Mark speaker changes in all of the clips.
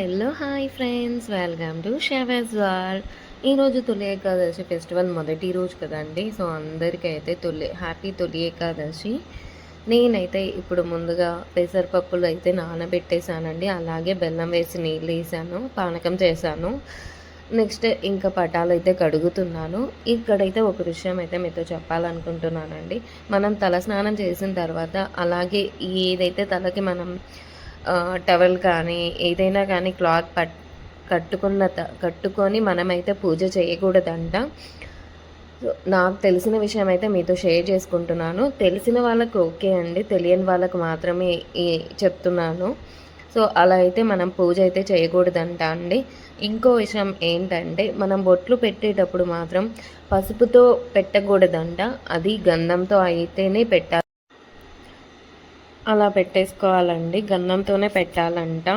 Speaker 1: Hello hi friends. Welcome to షెవెస్ వాల్ ఈరోజు Tholi Ekadashi festival మొదటి రోజు కదండి. సో అందరికీ అయితే తొలి హ్యాపీ తొలి ఏకాదశి. నేనైతే ఇప్పుడు ముందుగా పెసరపప్పులు అయితే నానబెట్టేశానండి. అలాగే బెల్లం వేసి నీళ్ళు వేసాను పానకం చేశాను. నెక్స్ట్ ఇంకా పటాలు అయితే కడుగుతున్నాను. ఇక్కడైతే ఒక విషయం అయితే మీతో చెప్పాలనుకుంటున్నానండి. మనం తల స్నానం చేసిన తర్వాత అలాగే ఏదైతే తలకి మనం టవల్ కానీ ఏదైనా కానీ క్లాత్ పట్ కట్టుకున్న కట్టుకొని మనమైతే పూజ చేయకూడదంట. నాకు తెలిసిన విషయం అయితే మీతో షేర్ చేసుకుంటున్నాను. తెలిసిన వాళ్ళకు ఓకే అండి. తెలియని వాళ్ళకు మాత్రమే చెప్తున్నాను. సో అలా అయితే మనం పూజ అయితే చేయకూడదంట అండి. ఇంకో విషయం ఏంటంటే మనం బొట్లు పెట్టేటప్పుడు మాత్రం పసుపుతో పెట్టకూడదంట. అది గంధంతో అయితేనే పెట్టాలి. అలా పెట్టేసుకోవాలండి. గంధంతోనే పెట్టాలంట.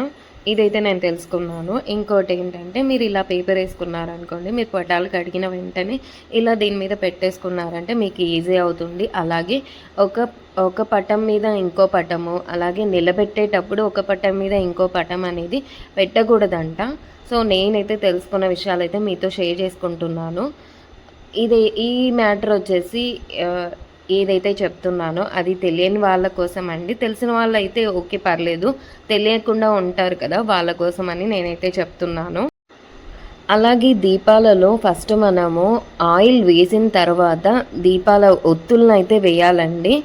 Speaker 1: ఇదైతే నేను తెలుసుకున్నాను. ఇంకోటి ఏంటంటే మీరు ఇలా పేపర్ వేసుకున్నారనుకోండి మీరు పటాలు కడిగిన వెంటనే ఇలా దీని మీద పెట్టేసుకున్నారంటే మీకు ఈజీ అవుతుంది. అలాగే ఒక ఒక పటం మీద ఇంకో పటము అలాగే నిలబెట్టేటప్పుడు ఒక పటం మీద ఇంకో పటం అనేది పెట్టకూడదంట. సో నేనైతే తెలుసుకున్న విషయాలు అయితే మీతో షేర్ చేసుకుంటున్నాను. ఇది ఈ మ్యాటర్ వచ్చేసి ఏదైతే చెప్తున్నానో అది తెలియని వాళ్ళ కోసం అండి. తెలిసిన వాళ్ళు అయితే ఓకే పర్లేదు. తెలియకుండా ఉంటారు కదా వాళ్ళ కోసం అని నేనైతే చెప్తున్నాను. అలాగే దీపాలలో ఫస్ట్ మనము ఆయిల్ వేసిన తర్వాత దీపాల ఒత్తులను అయితే వేయాలండి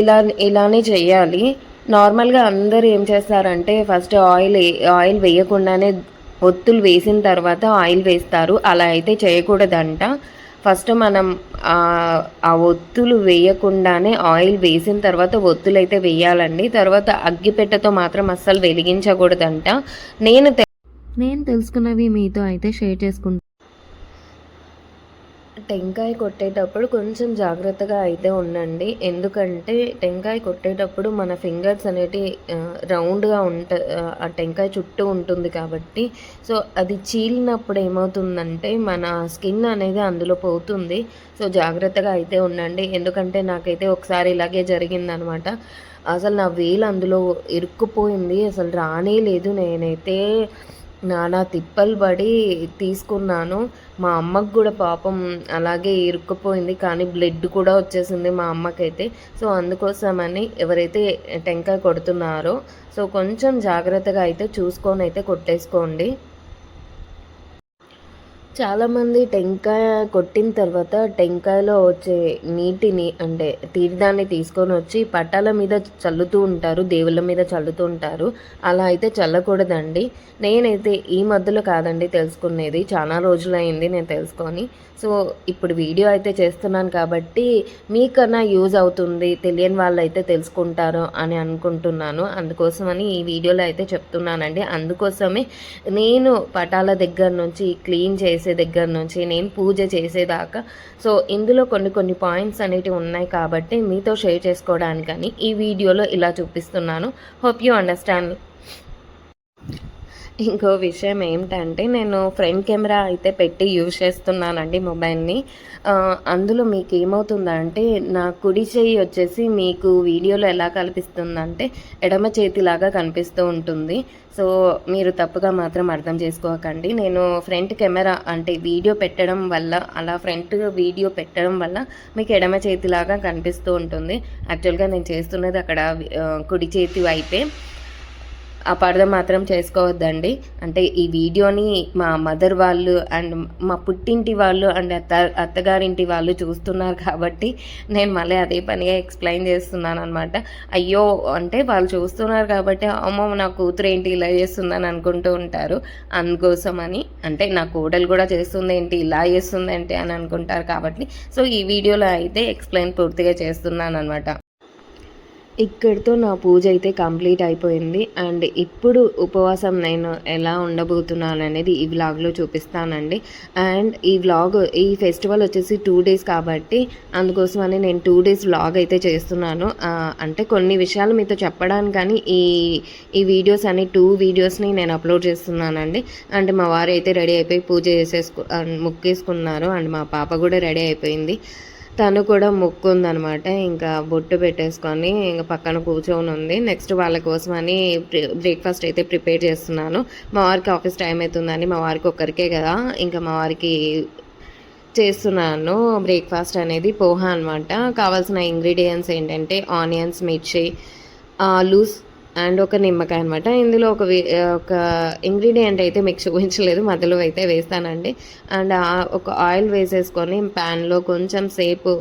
Speaker 1: ఇలా ఇలానే చేయాలి. నార్మల్గా అందరు ఏం చేస్తారంటే ఫస్ట్ ఆయిల్ ఆయిల్ వేయకుండానే ఒత్తులు వేసిన తర్వాత ఆయిల్ వేస్తారు. అలా అయితే చేయకూడదంట. ఫస్ట్ మనం ఆ ఒత్తులు వేయకుండానే ఆయిల్ వేసిన తర్వాత ఒత్తులు అయితే వేయాలండి. తర్వాత అగ్గిపెట్టెతో మాత్రం అస్సలు వెలిగించకూడదంట. నేను నేను తెలుసుకున్నవి మీతో అయితే షేర్ చేసుకుంటాను టెంకాయ కొట్టేటప్పుడు కొంచెం జాగ్రత్తగా అయితే ఉండండి. ఎందుకంటే టెంకాయ కొట్టేటప్పుడు మన ఫింగర్స్ అనేటి రౌండ్గా ఉంట ఆ టెంకాయ చుట్టూ ఉంటుంది కాబట్టి. సో అది చీలినప్పుడు ఏమవుతుందంటే మన స్కిన్ అనేది అందులో పోతుంది. సో జాగ్రత్తగా అయితే ఉండండి. ఎందుకంటే నాకైతే ఒకసారి ఇలాగే జరిగిందనమాట. అసలు నా వేలు అందులో ఇరుక్కుపోయింది. అసలు రానే లేదు. నేనైతే నానా తిప్పలు పడి తీసుకున్నాను. మా అమ్మకు కూడా పాపం అలాగే ఇరుక్కుపోయింది. కానీ బ్లడ్ కూడా వచ్చేసింది మా అమ్మకైతే. సో అందుకోసమని ఎవరైతే టెంకాయ కొడుతున్నారో సో కొంచెం జాగ్రత్తగా అయితే చూసుకొని అయితే కొట్టేసుకోండి. చాలామంది టెంకాయ కొట్టిన తర్వాత టెంకాయలో వచ్చే నీటిని అంటే తీర్థాన్ని తీసుకొని వచ్చి పట్టాల మీద చల్లుతూ ఉంటారు దేవుళ్ళ మీద చల్లుతూ ఉంటారు. అలా అయితే చల్లకూడదండి. నేనైతే ఈ మధ్యలో కాదండి తెలుసుకునేది. చాలా రోజులైంది నేను తెలుసుకొని. సో ఇప్పుడు వీడియో అయితే చేస్తున్నాను కాబట్టి మీకన్నా యూజ్ అవుతుంది తెలియని వాళ్ళు అయితే తెలుసుకుంటారు అని అనుకుంటున్నాను. అందుకోసమని ఈ వీడియోలో అయితే చెప్తున్నానండి. అందుకోసమే నేను పటాల దగ్గర నుంచి క్లీన్ చేసే దగ్గర నుంచి నేను పూజ చేసేదాకా సో ఇందులో కొన్ని కొన్ని పాయింట్స్ అనేటివి ఉన్నాయి కాబట్టి మీతో షేర్ చేసుకోవడానికని ఈ వీడియోలో ఇలా చూపిస్తున్నాను. Hope you understand. ఇంకో విషయం ఏమిటంటే నేను ఫ్రంట్ కెమెరా అయితే పెట్టి యూజ్ చేస్తున్నానండి మొబైల్ని. అందులో మీకు ఏమవుతుందంటే నా కుడి చేయి వచ్చేసి మీకు వీడియోలో ఎలా కనిపిస్తుందంటే ఎడమ చేతిలాగా కనిపిస్తూ ఉంటుంది. సో మీరు తప్పుగా మాత్రం అర్థం చేసుకోకండి. నేను ఫ్రంట్ కెమెరా అంటే వీడియో పెట్టడం వల్ల అలా ఫ్రంట్ వీడియో పెట్టడం వల్ల మీకు ఎడమ చేతిలాగా కనిపిస్తూ ఉంటుంది. యాక్చువల్గా నేను చేస్తున్నది అక్కడ కుడి చేతి వైపే. అపార్థం మాత్రం చేసుకోవద్దండి. అంటే ఈ వీడియోని మా మదర్ వాళ్ళు అండ్ మా పుట్టింటి వాళ్ళు అండ్ అత్త అత్తగారింటి వాళ్ళు చూస్తున్నారు కాబట్టి నేను మళ్ళీ అదే పనిగా ఎక్స్ప్లెయిన్ చేస్తున్నాను అనమాట అయ్యో అంటే వాళ్ళు చూస్తున్నారు కాబట్టి అమ్మ నా కూతురు ఏంటి ఇలా చేస్తుందని అనుకుంటూ ఉంటారు. అందుకోసమని అంటే నా కోడలు కూడా చేస్తుంది ఏంటి ఇలా చేస్తుంది ఏంటి అని అనుకుంటారు కాబట్టి. సో ఈ వీడియోలో అయితే ఎక్స్ప్లెయిన్ పూర్తిగా చేస్తున్నాను అనమాట ఇక్కడితో నా పూజ అయితే కంప్లీట్ అయిపోయింది. అండ్ ఇప్పుడు ఉపవాసం నేను ఎలా ఉండబోతున్నాను అనేది ఈ వ్లాగ్లో చూపిస్తానండి. అండ్ ఈ వ్లాగ్ ఈ ఫెస్టివల్ వచ్చేసి టూ డేస్ కాబట్టి అందుకోసమని నేను టూ డేస్ వ్లాగ్ అయితే చేస్తున్నాను. అంటే కొన్ని విషయాలు మీతో చెప్పడానికి కానీ ఈ ఈ వీడియోస్ అని టూ వీడియోస్ని నేను అప్లోడ్ చేస్తున్నానండి. అండ్ మా వారు అయితే రెడీ అయిపోయి పూజ చేసేసుకు ముక్కేసుకున్నారు. అండ్ మా పాప కూడా రెడీ అయిపోయింది. తను కూడా మొక్కుందనమాట. ఇంకా బొట్టు పెట్టేసుకొని ఇంకా పక్కన కూర్చొని ఉంది. నెక్స్ట్ వాళ్ళ కోసమని బ్రేక్ఫాస్ట్ అయితే ప్రిపేర్ చేస్తున్నాను. మా వారికి ఆఫీస్ టైం అవుతుందని మా వారికి ఒక్కరికే కదా. ఇంకా మా వారికి చేస్తున్నాను బ్రేక్ఫాస్ట్ అనేది పోహా అనమాట కావాల్సిన ఇంగ్రీడియంట్స్ ఏంటంటే ఆనియన్స్ మిర్చి ఆలూస్ అండ్ ఒక నిమ్మకాయ అనమాట ఇందులో ఒక ఒక ఇంగ్రీడియంట్ అయితే మీకు చూపించలేదు మధ్యలో అయితే వేస్తానండి. అండ్ ఒక ఆయిల్ వేసేసుకొని ప్యాన్లో కొంచెం సేపు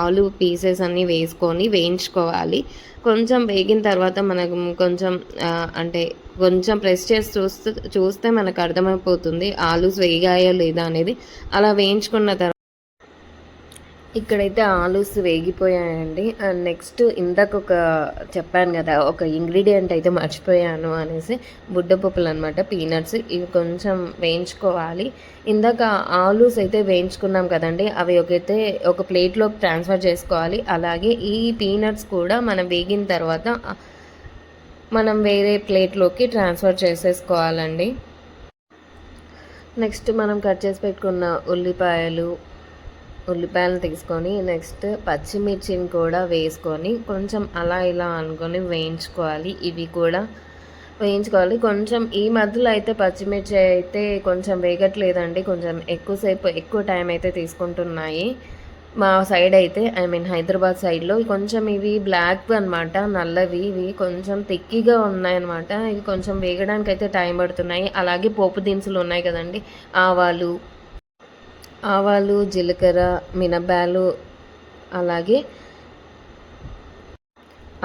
Speaker 1: ఆలు పీసెస్ అన్నీ వేసుకొని వేయించుకోవాలి. కొంచెం వేగిన తర్వాత మనకు కొంచెం అంటే కొంచెం ప్రెస్ చేసి చూస్తే చూస్తే మనకు అర్థమైపోతుంది ఆలూస్ వేగాయో లేదా అనేది. అలా వేయించుకున్న తర్వాత ఇక్కడైతే ఆలూస్ వేగిపోయాయండి. అండ్ నెక్స్ట్ ఇందాక ఒక చెప్పాను కదా ఒక ఇంగ్రీడియంట్ అయితే మర్చిపోయాను అనేసి బుడ్డపప్పులు అనమాట పీనట్స్ ఇవి కొంచెం వేయించుకోవాలి. ఇందాక ఆలూస్ అయితే వేయించుకున్నాం కదండి అవి ఒకైతే ఒక ప్లేట్లోకి ట్రాన్స్ఫర్ చేసుకోవాలి. అలాగే ఈ పీనట్స్ కూడా మనం వేగిన తర్వాత మనం వేరే ప్లేట్లోకి ట్రాన్స్ఫర్ చేసేసుకోవాలండి. నెక్స్ట్ మనం కట్ చేసి పెట్టుకున్న ఉల్లిపాయలు ఉల్లిపాయలు తీసుకొని నెక్స్ట్ పచ్చిమిర్చిని కూడా వేసుకొని కొంచెం అలా ఇలా అనుకొని వేయించుకోవాలి. ఇవి కూడా వేయించుకోవాలి. కొంచెం ఈ మధ్యలో అయితే పచ్చిమిర్చి అయితే కొంచెం వేగట్లేదండి. కొంచెం ఎక్కువసేపు ఎక్కువ టైం అయితే తీసుకుంటున్నాయి. మా సైడ్ అయితే ఐ మీన్ హైదరాబాద్ సైడ్లో కొంచెం ఇవి బ్లాక్ అనమాట నల్లవి. ఇవి కొంచెం తిక్కిగా ఉన్నాయన్నమాట. ఇవి కొంచెం వేగడానికి అయితే టైం పడుతున్నాయి. అలాగే పోపు దినుసులు ఉన్నాయి కదండి. ఆవాలు ఆవాలు జీలకర్ర మినపాలు అలాగే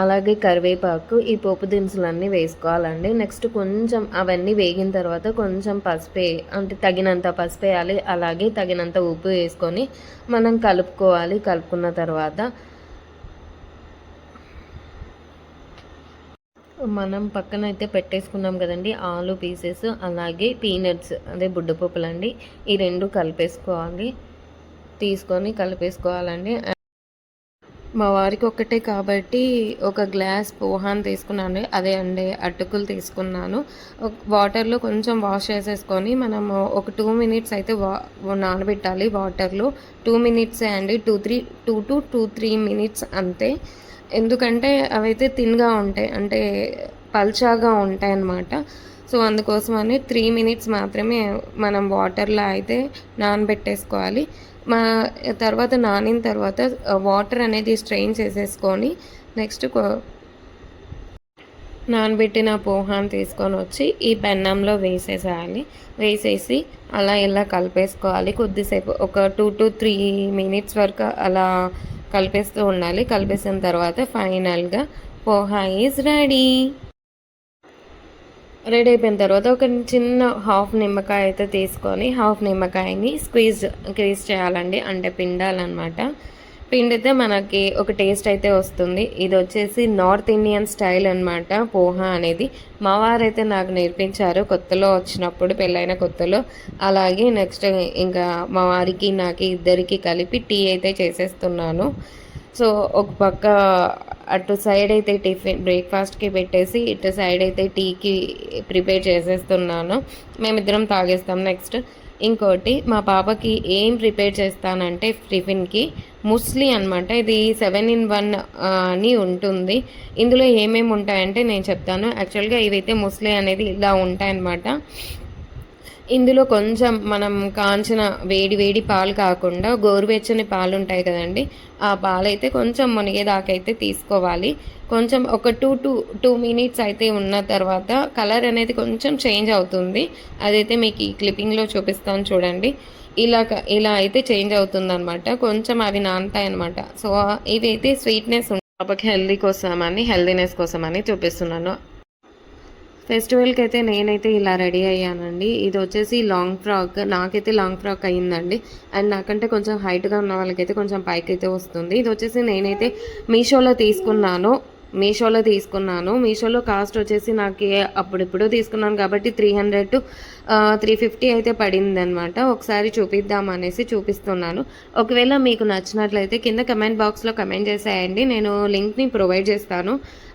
Speaker 1: అలాగే కరివేపాకు ఈ పోపు దినుసులన్నీ వేసుకోవాలండి. నెక్స్ట్ కొంచెం అవన్నీ వేగిన తర్వాత కొంచెం పసుపు అంటే తగినంత పసుపు వేయాలి అలాగే తగినంత ఉప్పు వేసుకొని మనం కలుపుకోవాలి. కలుపుకున్న తర్వాత మనం పక్కన అయితే పెట్టేసుకున్నాం కదండి ఆలు పీసెస్ అలాగే పీనట్స్ అదే బుడ్డపప్పులు అండి ఈ రెండు కలిపేసుకోవాలి. తీసుకొని కలిపేసుకోవాలండి. మా వారికి ఒకటే కాబట్టి ఒక గ్లాస్ పోహాన్ తీసుకున్నాను. అదే అండి అటుకులు తీసుకున్నాను. వాటర్లో కొంచెం వాష్ చేసేసుకొని మనము ఒక టూ మినిట్స్ అయితే వా నానబెట్టాలి వాటర్లో. టూ మినిట్సే అండి two three two to two three minutes అంతే. ఎందుకంటే అవైతే తిన్గా ఉంటాయి అంటే పల్చాగా ఉంటాయి అన్నమాట సో అందుకోసమని త్రీ మినిట్స్ మాత్రమే మనం వాటర్లో అయితే నానబెట్టేసుకోవాలి. మా తర్వాత నానిన తర్వాత వాటర్ అనేది స్ట్రెయిన్ చేసేసుకొని నెక్స్ట్ నానబెట్టిన పోహాన్ తీసుకొని వచ్చి ఈ పెన్నంలో వేసేసేయాలి. వేసేసి అలా ఇలా కలిపేసుకోవాలి. కొద్దిసేపు ఒక టూ టు త్రీ మినిట్స్ వరకు అలా కలిపేస్తూ ఉండాలి. కలిపేసిన తర్వాత ఫైనల్గా పోహా ఈజ్ రెడీ. రెడీ అయిపోయిన తర్వాత ఒక చిన్న హాఫ్ నిమ్మకాయ అయితే తీసుకొని హాఫ్ నిమ్మకాయని స్క్వీజ్ క్రీజ్ చేయాలండి. అంటే పిండాలన్నమాట. పిండితే మనకి ఒక టేస్ట్ అయితే వస్తుంది. ఇది వచ్చేసి నార్త్ ఇండియన్ స్టైల్ అనమాట పోహా అనేది. మా వారైతే నాకు నేర్పించారు కొత్తలో వచ్చినప్పుడు పెళ్ళైన కొత్తలో. అలాగే నెక్స్ట్ ఇంకా మా వారికి నాకు ఇద్దరికి కలిపి టీ అయితే చేసేస్తున్నాను. సో ఒక పక్క అటు సైడ్ అయితే టిఫిన్ బ్రేక్ఫాస్ట్కి పెట్టేసి ఇటు సైడ్ అయితే టీకి ప్రిపేర్ చేసేస్తున్నాను. మేమిద్దరం తాగేస్తాం. నెక్స్ట్ ఇంకోటి మా పాపకి ఏం ప్రిపేర్ చేస్తానంటే టిఫిన్కి ముస్లీ అనమాట ఇది సెవెన్ ఇన్ వన్ అని ఉంటుంది. ఇందులో ఏమేమి ఉంటాయంటే నేను చెప్తాను. యాక్చువల్గా ఇవైతే ముస్లీ అనేది ఇలా ఉంటాయన్నమాట. ఇందులో కొంచెం మనం కాంచిన వేడి వేడి పాలు కాకుండా గోరువెచ్చని పాలు ఉంటాయి కదండి ఆ పాలు అయితే కొంచెం మునిగేదాకైతే తీసుకోవాలి. కొంచెం ఒక టూ టూ టూ మినిట్స్ అయితే ఉన్న తర్వాత కలర్ అనేది కొంచెం చేంజ్ అవుతుంది. అదైతే మీకు ఈ క్లిప్పింగ్లో చూపిస్తాను చూడండి. ఇలా ఇలా అయితే చేంజ్ అవుతుందనమాట కొంచెం అవి నానతాయి అనమాట సో ఇవి అయితే స్వీట్నెస్ పాపకి హెల్దీ కోసమని హెల్దీనెస్ కోసమని చూపిస్తున్నాను. ఫెస్టివల్కి అయితే నేనైతే ఇలా రెడీ అయ్యానండి. ఇది వచ్చేసి లాంగ్ ఫ్రాక్. నాకైతే లాంగ్ ఫ్రాక్ అయ్యిందండి. అండ్ నాకంటే కొంచెం హైట్గా ఉన్న వాళ్ళకైతే కొంచెం పైకి అయితే వస్తుంది. ఇది వచ్చేసి నేనైతే మీషోలో తీసుకున్నాను. మీషోలో తీసుకున్నాను. మీషోలో కాస్ట్ వచ్చేసి నాకు అప్పుడెప్పుడో తీసుకున్నాను కాబట్టి three hundred to three fifty అయితే పడిందనమాట ఒకసారి చూపిద్దాం అనేసి చూపిస్తున్నాను. ఒకవేళ మీకు నచ్చినట్లయితే కింద కమెంట్ బాక్స్లో కమెంట్ చేసేయండి. నేను లింక్ని ప్రొవైడ్ చేస్తాను.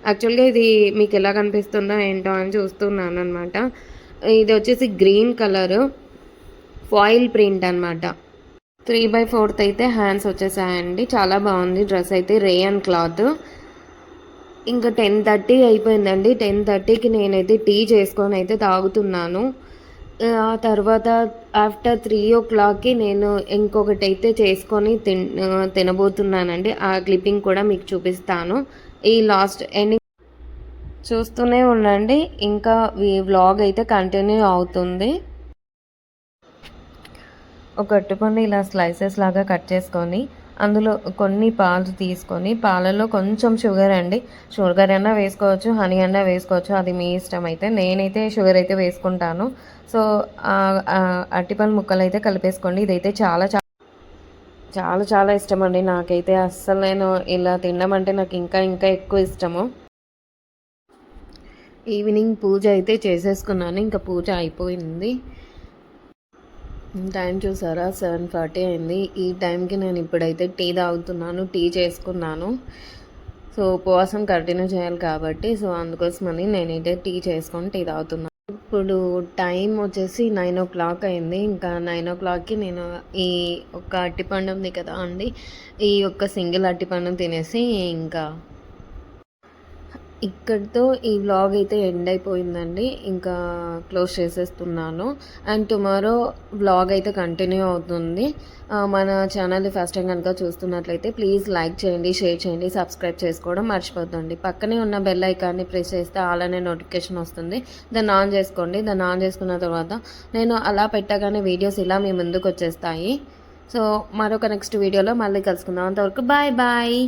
Speaker 1: యాక్చువల్గా ఇది మీకు ఎలా కనిపిస్తుందో ఏంటో అని చూస్తున్నాను అనమాట ఇది వచ్చేసి గ్రీన్ కలరు. ఫాయిల్ ప్రింట్ అనమాట త్రీ బై ఫోర్త్ అయితే హ్యాండ్స్ వచ్చేసాయండి. చాలా బాగుంది. డ్రెస్ అయితే రేయన్ క్లాత్ ఇంకా టెన్ థర్టీ అయిపోయిందండి. టెన్ థర్టీకి నేనైతే టీ చేసుకొని అయితే తాగుతున్నాను. ఆ తర్వాత ఆఫ్టర్ త్రీ ఓ క్లాక్కి నేను ఇంకొకటి అయితే చేసుకొని తిన్ తినబోతున్నానండి. ఆ క్లిప్పింగ్ కూడా మీకు చూపిస్తాను. ఈ లాస్ట్ ఎండింగ్ చూస్తూనే ఉండండి. ఇంకా ఈ వ్లాగ్ అయితే కంటిన్యూ అవుతుంది. ఒక అట్టుపండు ఇలా స్లైసెస్ లాగా కట్ చేసుకొని అందులో కొన్ని పాలు తీసుకొని పాలలో కొంచెం షుగర్ అండి. షుగర్ అయినా వేసుకోవచ్చు హనీ అయినా వేసుకోవచ్చు అది మీ ఇష్టం అయితే. నేనైతే షుగర్ అయితే వేసుకుంటాను. సో అరటిపండు ముక్కలు అయితే కలిపేసుకోండి. ఇదైతే చాలా చాలా చాలా చాలా ఇష్టం అండి నాకైతే అస్సలు నేను ఇలా తినడం అంటే నాకు ఇంకా ఇంకా ఎక్కువ ఇష్టము. ఈవినింగ్ పూజ అయితే చేసేసుకున్నాను. ఇంకా పూజ అయిపోయింది. టైం చూసారా? సెవెన్ ఫార్టీ అయింది. ఈ టైంకి నేను ఇప్పుడైతే టీ తాగుతున్నాను టీ చేసుకున్నాను. సో ఉపవాసం కంటిన్యూ చేయాలి కాబట్టి సో అందుకోసమని నేనైతే టీ చేసుకొని టీ తాగుతున్నాను ఇప్పుడు టైం వచ్చేసి నైన్ ఓ క్లాక్ అయింది. ఇంకా నైన్ ఓ క్లాక్కి నేను ఈ ఒక్క అట్టిపండు ఉంది కదా అండి ఈ ఒక్క సింగిల్ అట్టిపండు తినేసి ఇంకా ఇక్కడితో ఈ వ్లాగ్ అయితే ఎండ్ అయిపోయిందండి. ఇంకా క్లోజ్ చేసేస్తున్నాను. అండ్ టుమారో వ్లాగ్ అయితే కంటిన్యూ అవుతుంది. మన ఛానల్ని ఫస్ట్ టైం కనుక చూస్తున్నట్లయితే ప్లీజ్ లైక్ చేయండి షేర్ చేయండి సబ్స్క్రైబ్ చేసుకోవడం మర్చిపోతుంది పక్కనే ఉన్న బెల్ ఐకాన్ని ప్రెస్ చేస్తే అలానే నోటిఫికేషన్ వస్తుంది. దాన్ని ఆన్ చేసుకోండి. దాన్ని ఆన్ చేసుకున్న తర్వాత నేను అలా పెట్టగానే వీడియోస్ ఇలా మీ ముందుకు వచ్చేస్తాయి. సో మరొక నెక్స్ట్ వీడియోలో మళ్ళీ కలుసుకుందాం. అంతవరకు బాయ్ బాయ్